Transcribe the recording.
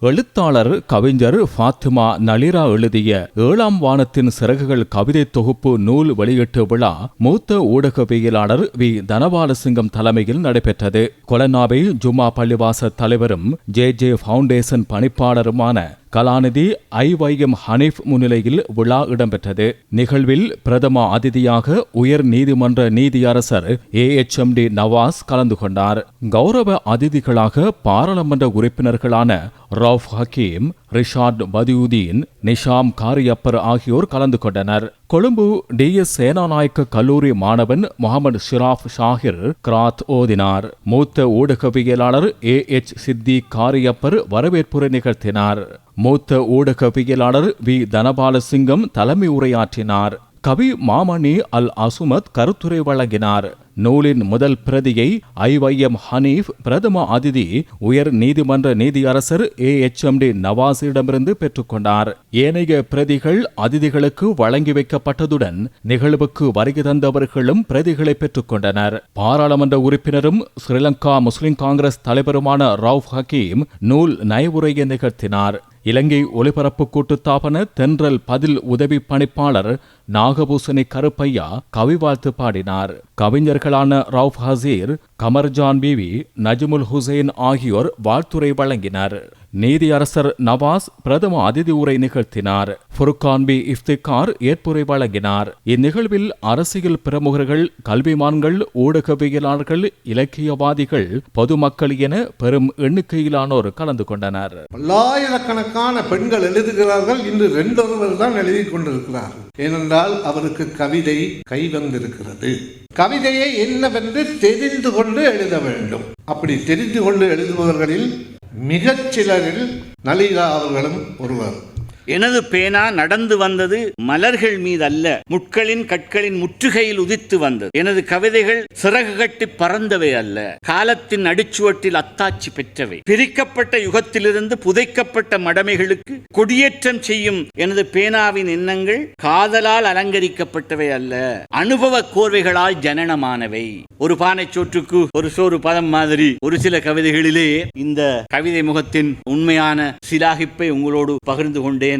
எழுத்தாளர் கவிஞர் ஃபாத்திமா நளிரா எழுதிய ஏழாம் வானத்தின் சிறகுகள் கவிதை தொகுப்பு நூல் வெளியீட்டு விழா மூத்த ஊடகவியலாளர் வி. தனபாலசிங்கம் தலைமையில் நடைபெற்றது. கொலனாவை ஜுமா பள்ளிவாச தலைவரும் ஜே. ஜே. ஃபவுண்டேஷன் பணிப்பாளருமான கலாநிதி ஐ வைஎம் ஹனீஃப் முன்னிலையில் விழா இடம்பெற்றது. நிகழ்வில் பிரதம அதிதியாக உயர் நீதிமன்ற நீதியரசர் A H M D Nawaz கலந்து கொண்டார். கௌரவ அதிதிகளாக பாராளுமன்ற உறுப்பினர்களான ரவுஃப் ஹக்கீம் ரிஷார்ட் பதியுதீன் நிஷாம் காரியப்பர் ஆகியோர் கலந்து கொண்டனர். கொழும்பு டிஎஸ் சேனாநாயக்க கல்லூரி மாணவன் முகமது ஷிராப் ஷாஹிர் கிராத் ஓதினார். மூத்த ஊடகவியலாளர் ஏ. எச். சித்தி காரியப்பர் வரவேற்புரை நிகழ்த்தினார். மூத்த ஊடகவியலாளர் வி. தனபாலசிங்கம் தலைமை உரையாற்றினார். கவி மாமணி அல் அசுமத் கருத்துரை வழங்கினார். நூலின் முதல் பிரதியை ஐவைஎம் ஹனீஃப் பிரதம அதிதி உயர் நீதிமன்ற நீதியரசர் ஏ எச் எம் டி நவாஸிடமிருந்து பெற்றுக்கொண்டார் ஏனைய பிரதிகள் அதிதிகளுக்கு வழங்கி வைக்கப்பட்டதுடன் நிகழ்வுக்கு வருகை தந்தவர்களும் பிரதிகளை பெற்றுக்கொண்டனர் பாராளுமன்ற உறுப்பினரும் ஸ்ரீலங்கா முஸ்லிம் காங்கிரஸ் தலைவருமான ரவுஃப் ஹக்கீம் நூல் நயவுரையை நிகழ்த்தினார். இலங்கை ஒலிபரப்பு கூட்டுத்தாபன தென்றல் பதில் உதவி பணிப்பாளர் நாகபூசணி கருப்பையா கவி வாழ்த்து பாடினார். கவிஞர்களான ரவுஃப் ஹசீர் கமர்ஜான் பிவி நஜ்முல் ஹுசைன் ஆகியோர் வாழ்த்துரை வழங்கினர். நீதியரசர் நவாஸ் பிரதம அதிதி உரை நிகழ்த்தினார். ஃபுர்கான் பி இஃப்திகார் ஏற்புரை வழங்கினார். இந்நிகழ்வில் அரசியல் பிரமுகர்கள் கல்விமான்கள் ஊடகவியலாளர்கள் இலக்கியவாதிகள் பொதுமக்கள் என பெரும் எண்ணிக்கையிலானோர் கலந்து கொண்டனர். பல்லாயிரக்கணக்கான பெண்கள் எழுதுகிறார்கள். இன்று ரெண்டொருவர் தான் எழுதி கொண்டிருக்கிறார்கள். ஏனென்றால் அவருக்கு கவிதை கைவந்திருக்கிறது கவிதையை என்னவென்று தெரிந்து கொண்டு எழுத வேண்டும். அப்படி தெரிந்து கொண்டு எழுதுபவர்களில் மிகச் சிலரில் நலிகா அவர்களும் ஒருவர். எனது பேனா நடந்து வந்தது மலர்கள் மீது அல்ல முட்களின் கற்களின் முற்றுகையில் உதித்து வந்தது. எனது கவிதைகள் சிறகு கட்டி பறந்தவை அல்ல காலத்தின் அடிச்சுவட்டில் அத்தாட்சி பெற்றவை. பிரிக்கப்பட்ட யுகத்திலிருந்து புதைக்கப்பட்ட மடமைகளுக்கு கொடியேற்றம் செய்யும் எனது பேனாவின் எண்ணங்கள் காதலால் அலங்கரிக்கப்பட்டவை அல்ல அனுபவ கோர்வைகளால் ஜனனமானவை. ஒரு பானை சோற்றுக்கு ஒரு சோறு பதம் மாதிரி ஒரு சில கவிதைகளிலே இந்த கவிதை முகத்தின் உண்மையான சிலாகிப்பை உங்களோடு பகிர்ந்து கொண்டேன்.